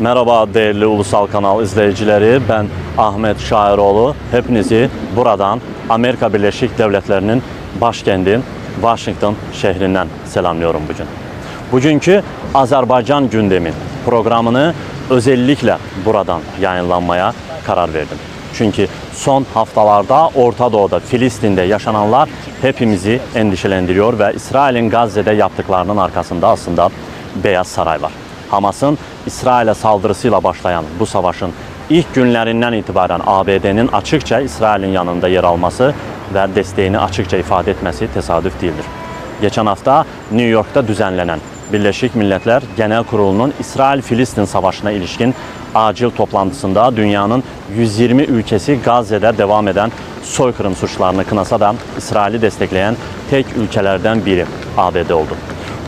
Merhaba değerli Ulusal Kanal izleyicileri. Ben Ahmet Şairoğlu. Hepinizi buradan Amerika Birleşik Devletleri'nin başkenti Washington şehrinden selamlıyorum bugün. Bugünkü Azerbaycan gündemi programını özellikle buradan yayınlanmaya karar verdim. Çünkü son haftalarda Orta Doğu'da, Filistin'de yaşananlar hepimizi endişelendiriyor ve İsrail'in Gazze'de yaptıklarının arkasında aslında Beyaz Saray var. Hamas'ın İsrail'e saldırısıyla başlayan bu savaşın ilk günlerinden itibaren ABD'nin açıkça İsrail'in yanında yer alması ve desteğini açıkça ifade etmesi tesadüf değildir. Geçen hafta New York'ta düzenlenen Birleşik Milletler Genel Kurulu'nun İsrail-Filistin savaşına ilişkin acil toplantısında dünyanın 120 ülkesi Gazze'de devam eden soykırım suçlarını kınasa da İsrail'i destekleyen tek ülkelerden biri ABD oldu.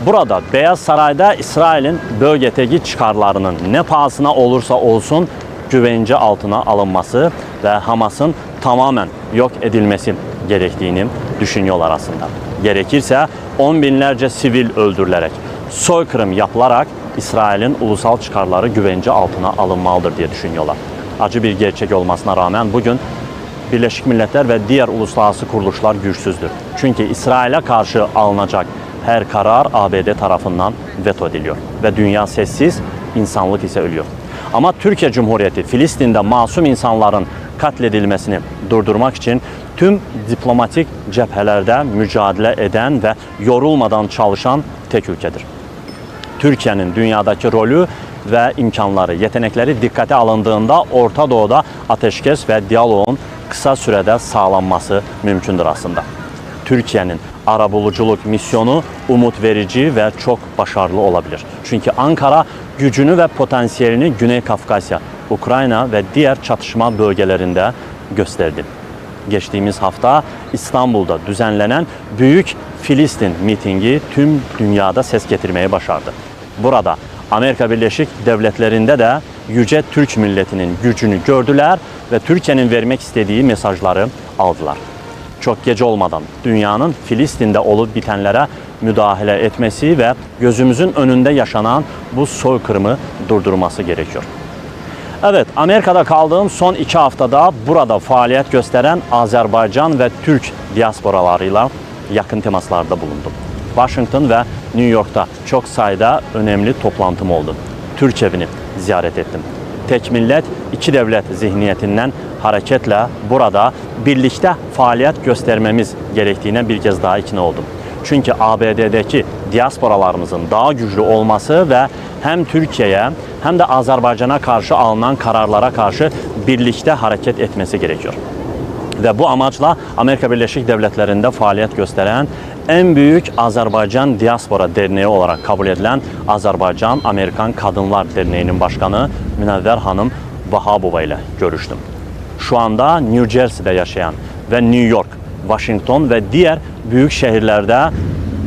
Burada Beyaz Saray'da İsrail'in bölgedeki çıkarlarının ne pahasına olursa olsun güvence altına alınması ve Hamas'ın tamamen yok edilmesi gerektiğini düşünüyorlar aslında. Gerekirse on binlerce sivil öldürülerek, soykırım yapılarak İsrail'in ulusal çıkarları güvence altına alınmalıdır diye düşünüyorlar. Acı bir gerçek olmasına rağmen bugün Birleşik Milletler ve diğer uluslararası kuruluşlar güçsüzdür. Çünkü İsrail'e karşı alınacak her karar ABD tarafından veto ediliyor ve dünya sessiz, insanlık ise ölüyor. Ama Türkiye Cumhuriyeti Filistin'de masum insanların katledilmesini durdurmak için tüm diplomatik cephelerde mücadele eden ve yorulmadan çalışan tek ülkedir. Türkiye'nin dünyadaki rolü ve imkanları, yetenekleri dikkate alındığında Orta Doğu'da ateşkes ve diyaloğun kısa sürede sağlanması mümkündür aslında. Türkiye'nin arabuluculuk misyonu umut verici ve çok başarılı olabilir. Çünkü Ankara gücünü ve potansiyelini Güney Kafkasya, Ukrayna ve diğer çatışma bölgelerinde gösterdi. Geçtiğimiz hafta İstanbul'da düzenlenen Büyük Filistin mitingi tüm dünyada ses getirmeye başardı. Burada Amerika Birleşik Devletleri'nde de yüce Türk milletinin gücünü gördüler ve Türkiye'nin vermek istediği mesajları aldılar çok gece olmadan dünyanın Filistin'de olup bitenlere müdahale etmesi ve gözümüzün önünde yaşanan bu soykırımı durdurması gerekiyor. Evet, Amerika'da kaldığım son iki haftada burada faaliyet gösteren Azerbaycan ve Türk diasporalarıyla yakın temaslarda bulundum. Washington ve New York'ta çok sayıda önemli toplantım oldu. Türk evini ziyaret ettim. Tek millet, iki devlet zihniyetinden hareketle burada birlikte faaliyet göstermemiz gerektiğine bir kez daha ikna oldum. Çünkü ABD'deki diasporalarımızın daha güçlü olması ve hem Türkiye'ye hem de Azerbaycan'a karşı alınan kararlara karşı birlikte hareket etmesi gerekiyor. Ve bu amaçla Amerika Birleşik Devletleri'nde faaliyet gösteren en büyük Azerbaycan Diaspora Derneği olarak kabul edilen Azerbaycan Amerikan Kadınlar Derneği'nin başkanı Münevver Hanım Vahabova ile görüştüm. Şu anda New Jersey'de yaşayan ve New York, Washington ve diğer büyük şehirlerde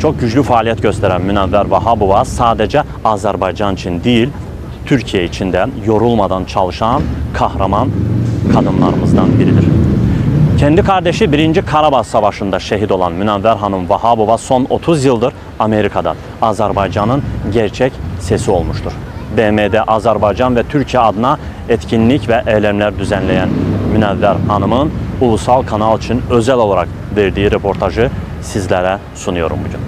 çok güçlü faaliyet gösteren Münevver Vahabova sadece Azerbaycan için değil, Türkiye için de yorulmadan çalışan kahraman kadınlarımızdan biridir. Kendi kardeşi 1. Karabağ Savaşı'nda şehit olan Münevver Hanım Vahabova son 30 yıldır Amerika'da Azerbaycan'ın gerçek sesi olmuştur. BM'de Azerbaycan ve Türkiye adına etkinlik ve eylemler düzenleyen Münevver Hanım'ın ulusal kanal için özel olarak verdiği röportajı sizlere sunuyorum bugün.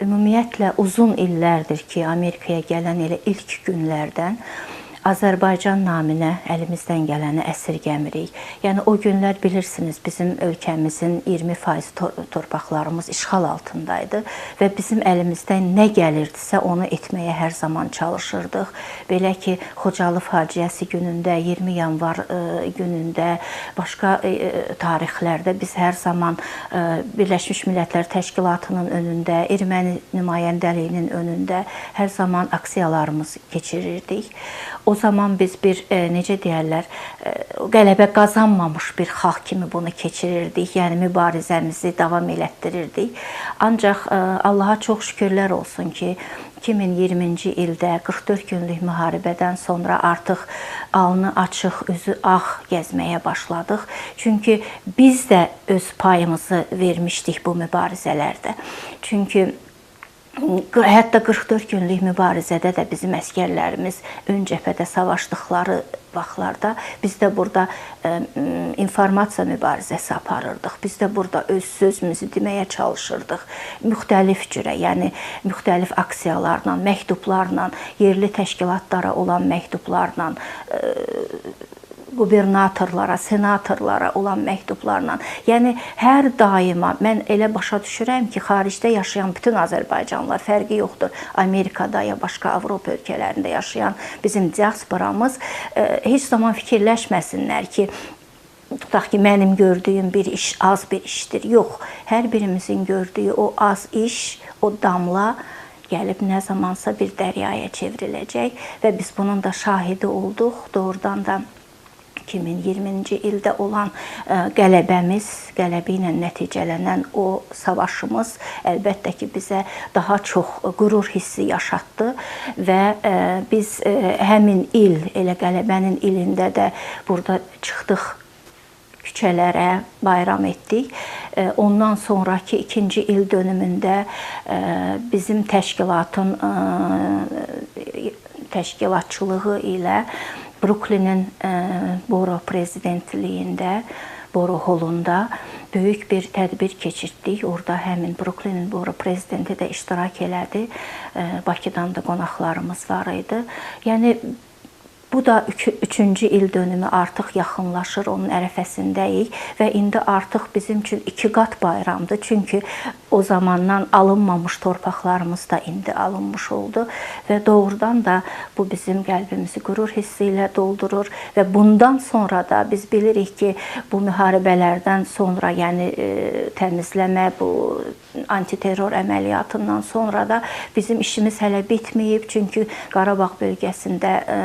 Ümumiyyətlə uzun illərdir ki, Amerikaya gələn elə ilk günlərdən Azərbaycan naminə əlimizdən gələni əsirgəmirik. Yəni o günlər bilirsiniz, bizim ölkəmizin 20% tor torpaqlarımız işğal altındaydı və bizim əlimizdən nə gəlirdisə onu etməyə hər zaman çalışırdıq. Belə ki, Xocalı faciəsi günündə, 20 yanvar ə, günündə, başqa ə, tarixlərdə biz hər zaman ə, Birləşmiş Millətlər Təşkilatının önündə, erməni nümayəndəliyinin önündə hər zaman aksiyalarımız keçirirdik. O zaman biz bir e, necə deyərlər, e, qələbə qazanmamış bir xalq kimi bunu keçirirdik. Yəni mübarizəmizi davam elətdirirdik. Ancaq e, Allaha çox şükürlər olsun ki, 2020-ci ildə 44 günlük müharibədən sonra artıq alnı açıq, üzü ağ gəzməyə başladıq. Çünki biz də öz payımızı vermişdik bu mübarizələrdə. Çünki Hətta 44 günlük mübarizədə də bizim əskərlərimiz ön cəbhədə savaşdıqları vaxtlarda biz də burada ə, m, informasiya mübarizəsi aparırdıq. Biz də burada öz sözümüzü deməyə çalışırdıq. Müxtəlif cürə, yəni müxtəlif aksiyalarla, məktublarla, yerli təşkilatlara olan məktublarla qubernatorlara, senatorlara olan məktublarla. Yəni hər daima mən elə başa düşürəm ki, xaricdə yaşayan bütün Azərbaycanlılar fərqi yoxdur. Amerikada ya başqa Avropa ölkələrində yaşayan bizim diasporamız e, heç zaman fikirləşməsinlər ki, tutaq ki, mənim gördüyüm bir iş az bir işdir. Yox, hər birimizin gördüyü o az iş, o damla gəlib nə zamansa bir dəryaya çevriləcək və biz bunun da şahidi olduq. Doğrudan da 2020-ci ildə olan ə, qələbəmiz, qələbə ilə nəticələnən o savaşımız əlbəttə ki, bizə daha çox qürur hissi yaşatdı və ə, biz ə, həmin il, elə qələbənin ilində də burada çıxdıq küçələrə bayram etdik. E, Ondan sonrakı ikinci il dönümündə e, bizim təşkilatın e, təşkilatçılığı ilə Bruklinin e, Boro prezidentliyində Boro holunda böyük bir tədbir keçirtdik. Orada həmin Bruklinin Boro prezidenti də iştirak elədi. E, Bakıdan da qonaqlarımız var idi. Yəni Bu da üç- üçüncü il dönümü artıq yaxınlaşır, onun ərəfəsindəyik və indi artıq bizim üçün iki qat bayramdır. Çünki o zamandan alınmamış torpaqlarımız da indi alınmış oldu və doğrudan da bu bizim qəlbimizi qürur hissi ilə doldurur və bundan sonra da biz bilirik ki, bu müharibələrdən sonra, yəni e, təmizləmə, bu antiterror əməliyyatından sonra da bizim işimiz hələ bitməyib. Çünki Qarabağ bölgəsində e,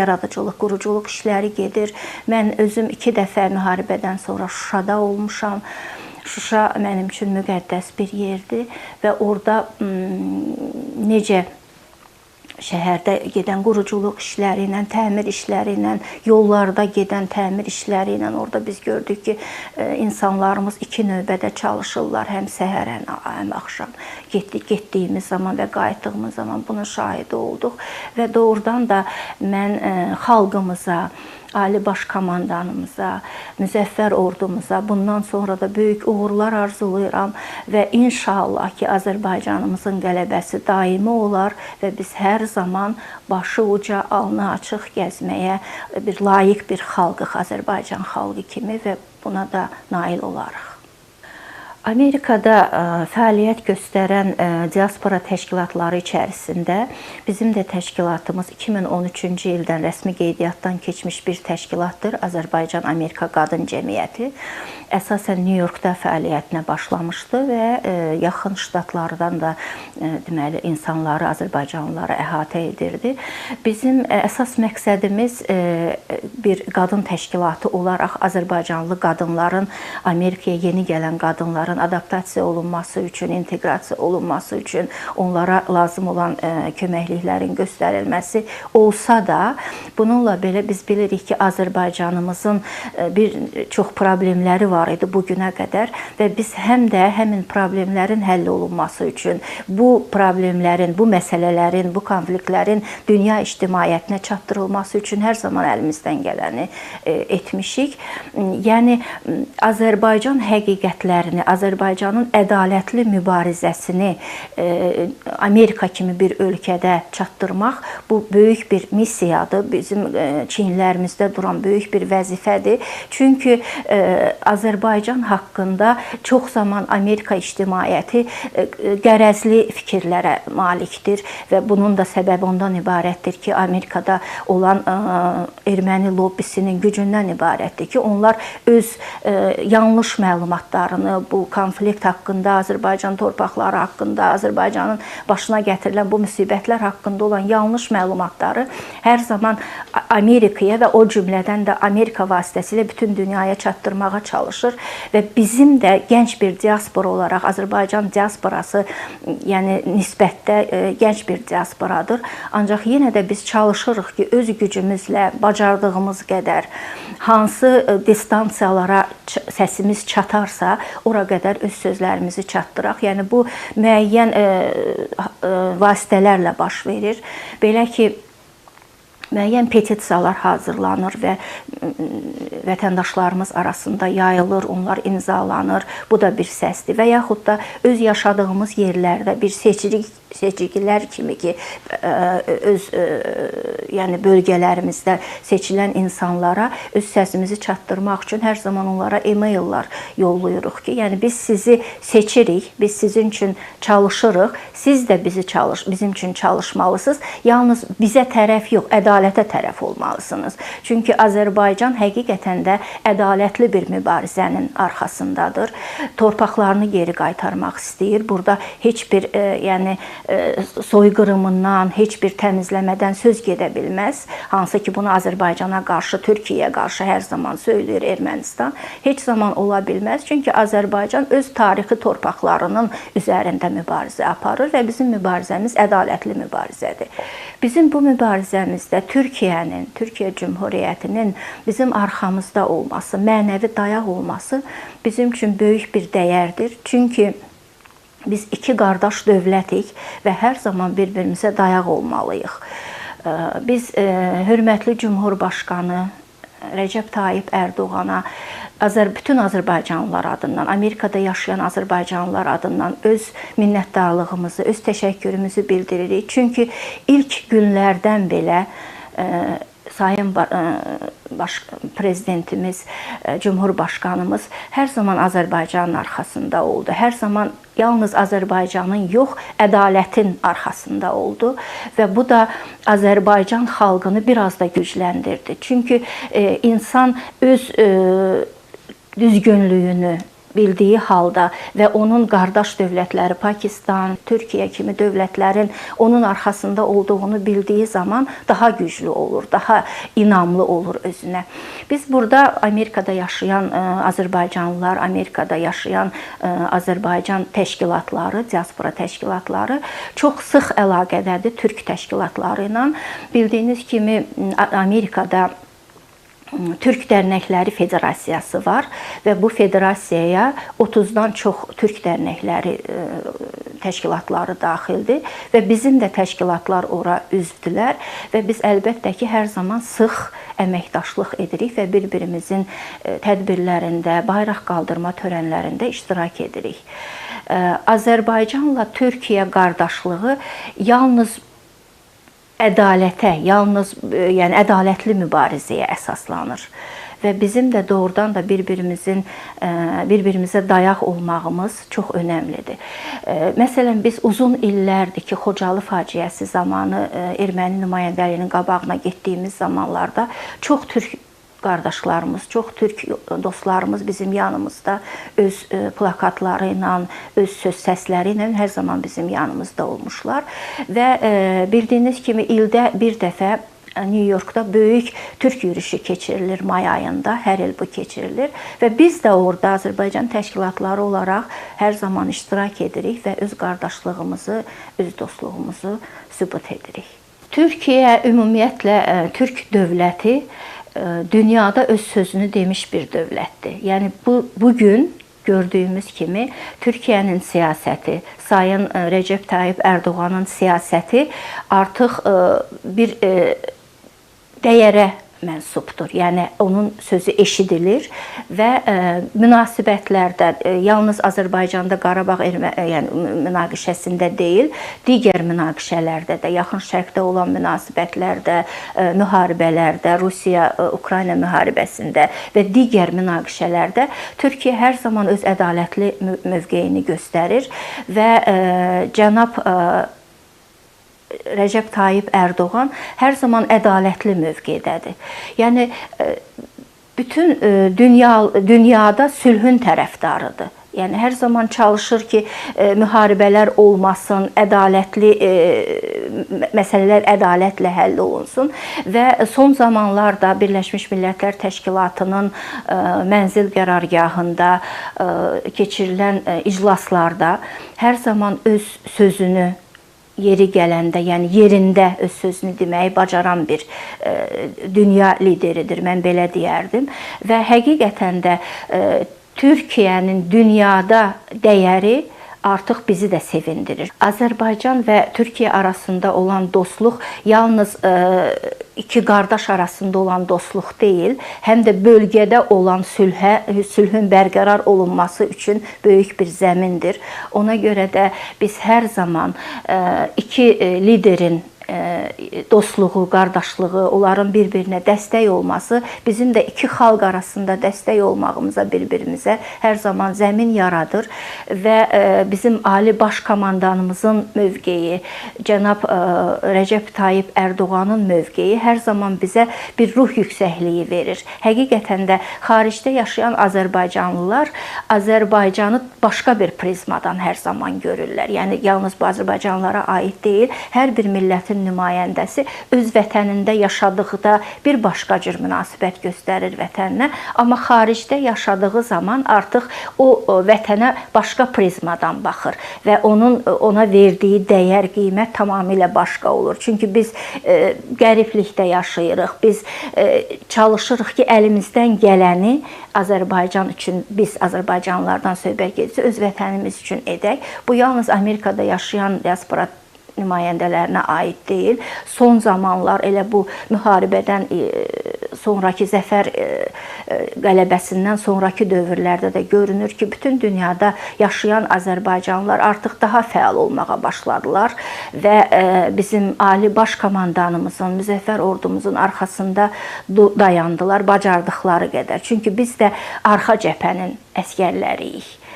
yaradıcılıq, quruculuq işləri gedir. Mən özüm 2 dəfə müharibədən sonra Şuşada olmuşam. Şuşa mənim üçün müqəddəs bir yerdir və orada m, necə şəhərdə gedən quruculuq işləri ilə, təmir işləri ilə, yollarda gedən təmir işləri ilə orada biz gördük ki, e, insanlarımız iki növbədə çalışırlar, həm səhər, həm axşam. Getdik, getdiyimiz zaman və qayıtdığımız zaman bunun şahidi olduq və doğrudan da mən e, xalqımıza Ali Baş Komandanımıza, müzəffər ordumuza bundan sonra da böyük uğurlar arzulayıram və inşallah ki, Azərbaycanımızın qələbəsi daimi olar və biz hər zaman başı uca, alnı açıq gəzməyə bir layiq bir xalqıq Azərbaycan xalqı kimi və buna da nail olarıq. Amerikada ə, fəaliyyət göstərən ə, diaspora təşkilatları içərisində bizim də təşkilatımız 2013-cü ildən rəsmi qeydiyyatdan keçmiş bir təşkilatdır. Azərbaycan Amerika Qadın Cəmiyyəti. Əsasən New Yorkda fəaliyyətinə başlamışdı və ə, yaxın ştatlardan da ə, deməli insanları, Azərbaycanlıları əhatə edirdi. Bizim ə, əsas məqsədimiz bir qadın təşkilatı olaraq Azərbaycanlı qadınların Amerikaya yeni gələn qadınların adaptasiya olunması üçün, inteqrasiya olunması üçün onlara lazım olan köməkliklərin göstərilməsi olsa da, bununla belə biz bilirik ki, Azərbaycanımızın bir çox problemləri var idi bu günə qədər biz həm də həmin problemlərin həll olunması üçün bu problemlərin, bu məsələlərin, bu konfliktlərin dünya ictimaiyyətinə çatdırılması üçün hər zaman əlimizdən gələni ə, etmişik. Yəni Azərbaycan həqiqətlərini, Azərbaycanın ədalətli mübarizəsini e, Amerika kimi bir ölkədə çatdırmaq bu böyük bir missiyadır. Bizim e, çiyinlərimizdə duran böyük bir vəzifədir. Çünki e, Azərbaycan haqqında çox zaman Amerika ictimaiyyəti qərəzli fikirlərə malikdir və bunun da səbəbi ondan ibarətdir ki, Amerikada olan erməni lobbisinin gücündən ibarətdir ki, onlar öz yanlış məlumatlarını bu konflikt haqqında, Azərbaycan torpaqları haqqında, Azərbaycanın başına gətirilən bu müsibətlər haqqında olan yanlış məlumatları hər zaman Amerikaya və o cümlədən də Amerika vasitəsilə bütün dünyaya çatdırmağa çalışır və bizim də gənc bir diaspora olaraq Azərbaycan diasporası yəni nisbətdə e, gənc bir diasporadır. Ancaq yenə də biz çalışırıq ki, öz gücümüzlə bacardığımız qədər hansı e, distansiyalara səsimiz çatarsa, ora qədər öz sözlərimizi çatdıraq. Yəni bu müəyyən e, vasitələrlə baş verir. Belə ki, müəyyən petisiyalar hazırlanır və m, vətəndaşlarımız arasında yayılır, onlar imzalanır. Bu da bir səsdir və yaxud da öz yaşadığımız yerlərdə bir seçici seçicilər kimi ki ə, öz ə, yəni bölgələrimizdə seçilən insanlara öz səsimizi çatdırmaq üçün hər zaman onlara e-maillər yollayırıq ki, yəni biz sizi seçirik, biz sizin üçün çalışırıq, siz də bizi çalış, bizim üçün çalışmalısınız. Yalnız bizə tərəf yox, ədalətə tərəf olmalısınız. Çünki Azərbaycan həqiqətən də ədalətli bir mübarizənin arxasındadır. Torpaqlarını geri qaytarmaq istəyir. Burada heç bir e, yəni e, soyqırımından, heç bir təmizləmədən söz gedə bilməz. Hansı ki, bunu Azərbaycana qarşı, Türkiyəyə qarşı hər zaman söyləyir Ermənistan. Heç zaman ola bilməz. Çünki Azərbaycan öz tarixi torpaqlarının üzərində mübarizə aparır və bizim mübarizəmiz ədalətli mübarizədir. Bizim bu mübarizəmizdə Türkiyənin, Türkiyə Cümhuriyyətinin bizim arxamızda olması, mənəvi dayaq olması bizim üçün böyük bir dəyərdir. Çünki biz iki qardaş dövlətik və hər zaman bir-birimizə dayaq olmalıyıq. Biz hörmətli Cümhurbaşqanı Rəcəb Tayyib Ərdoğana Azər bütün Azərbaycanlılar adından, Amerikada yaşayan Azərbaycanlılar adından öz minnətdarlığımızı, öz təşəkkürümüzü bildiririk. Çünki ilk günlərdən belə ə, Sayın ə, baş prezidentimiz, ə, Cümhurbaşqanımız hər zaman Azərbaycanın arxasında oldu. Hər zaman yalnız Azərbaycanın yox, ədalətin arxasında oldu və bu da Azərbaycan xalqını biraz da gücləndirdi. Çünki e, insan öz e, düzgünlüyünü bildiyi halda və onun qardaş dövlətləri Pakistan, Türkiyə kimi dövlətlərin onun arxasında olduğunu bildiyi zaman daha güclü olur, daha inamlı olur özünə. Biz burada Amerikada yaşayan ə, Azərbaycanlılar, Amerikada yaşayan ə, Azərbaycan təşkilatları, diaspora təşkilatları çox sıx əlaqədədir türk təşkilatları ilə. Bildiyiniz kimi Amerikada Türk Dərnəkləri Federasiyası var və bu federasiyaya 30-dan çox türk dərnəkləri e, təşkilatları daxildir və bizim də təşkilatlar ora üzvdülər və biz əlbəttə ki, hər zaman sıx əməkdaşlıq edirik və bir-birimizin e, tədbirlərində, bayraq qaldırma törənlərində iştirak edirik. E, Azərbaycanla Türkiyə qardaşlığı yalnız ədalətə, yalnız e, yəni ədalətli mübarizəyə əsaslanır və bizim də doğrudan da bir-birimizin e, bir-birimizə dayaq olmağımız çox əhəmilidir. E, Məsələn, biz uzun illərdir ki, Xocalı faciəsi zamanı erməni nümayəndəliyinin qabağına getdiyimiz zamanlarda çox türk qardaşlarımız, çox türk dostlarımız bizim yanımızda öz e, plakatları öz söz səsləri ilə hər zaman bizim yanımızda olmuşlar və e, bildiyiniz kimi ildə bir dəfə New Yorkda böyük türk yürüyüşü keçirilir may ayında, hər il bu keçirilir və biz də orada Azərbaycan təşkilatları olaraq hər zaman iştirak edirik və öz qardaşlığımızı, öz dostluğumuzu sübut edirik. Türkiyə ümumiyyətlə e, türk dövləti dünyada öz sözünü demiş bir dövlətdir. Yəni bu bu gün gördüyümüz kimi Türkiyənin siyasəti, Sayın Rəcəb Tayyib Ərdoğanın siyasəti artıq bir dəyərə mənsubdur. Yəni onun sözü eşidilir və ə, münasibətlərdə ə, yalnız Azərbaycanda Qarabağ ermə, ə, yəni münaqişəsində deyil, digər münaqişələrdə də, yaxın şərqdə olan münasibətlərdə, ə, müharibələrdə, Rusiya-Ukrayna müharibəsində və digər münaqişələrdə Türkiyə hər zaman öz ədalətli mövqeyini göstərir və ə, cənab Rəcəb Tayyib Ərdoğan hər zaman ədalətli mövqedədir. Yəni bütün dünya dünyada sülhün tərəfdarıdır. Yəni hər zaman çalışır ki, müharibələr olmasın, ədalətli məsələlər ədalətlə həll olunsun və son zamanlarda Birləşmiş Millətlər Təşkilatının mənzil qərargahında keçirilən iclaslarda hər zaman öz sözünü yeri gələndə, yəni yerində öz sözünü deməyi bacaran bir dünya lideridir, mən belə deyərdim. Və həqiqətən də Türkiyənin dünyada dəyəri artıq bizi də sevindirir. Azərbaycan və Türkiyə arasında olan dostluq yalnız ə, iki qardaş arasında olan dostluq deyil, həm də bölgədə olan sülhə, sülhün bərqərar olunması üçün böyük bir zəmindir. Ona görə də biz hər zaman ə, iki ə, liderin dostluğu, qardaşlığı, onların bir-birinə dəstək olması bizim də iki xalq arasında dəstək olmağımıza bir-birimizə hər zaman zəmin yaradır və ə, bizim ali baş komandanımızın mövqeyi, cənab ə, Rəcəb Tayyib Ərdoğanın mövqeyi hər zaman bizə bir ruh yüksəkliyi verir. Həqiqətən də xaricdə yaşayan Azərbaycanlılar Azərbaycanı başqa bir prizmadan hər zaman görürlər. Yəni yalnız bu Azərbaycanlılara aid deyil, hər bir millətin nümayəndəsi öz vətənində yaşadıqda bir başqa cür münasibət göstərir vətəninə, amma xaricdə yaşadığı zaman artıq o vətənə başqa prizmadan baxır və onun ona verdiyi dəyər, qiymət tamamilə başqa olur. Çünki biz e, qəriblikdə yaşayırıq. Biz e, çalışırıq ki, əlimizdən gələni Azərbaycan üçün biz Azərbaycanlılardan söhbət gedirsə öz vətənimiz üçün edək. Bu yalnız Amerikada yaşayan diaspora nümayəndələrinə aid deyil. Son zamanlar elə bu müharibədən e, sonrakı zəfər e, e, qələbəsindən sonrakı dövrlərdə də görünür ki, bütün dünyada yaşayan Azərbaycanlılar artıq daha fəal olmağa başladılar və bizim ali baş komandanımızın, müzəffər ordumuzun arxasında dayandılar bacardıqları qədər. Çünki biz də arxa cəbhənin əsgərləriyik.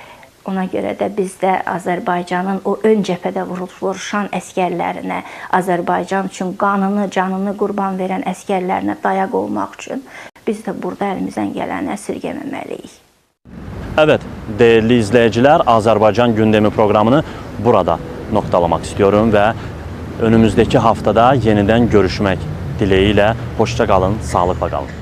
Ona görə də biz də Azərbaycanın o ön cəbhədə vuruş- vuruşan əsgərlərinə, Azərbaycan üçün qanını, canını qurban verən əsgərlərinə dayaq olmaq üçün biz də burada əlimizdən gələni əsirgəməməliyik. Evet, değerli izleyiciler, Azerbaycan gündemi programını burada noktalamak istiyorum ve önümüzdeki haftada yeniden görüşmek dileğiyle. Hoşça kalın, sağlıkla kalın.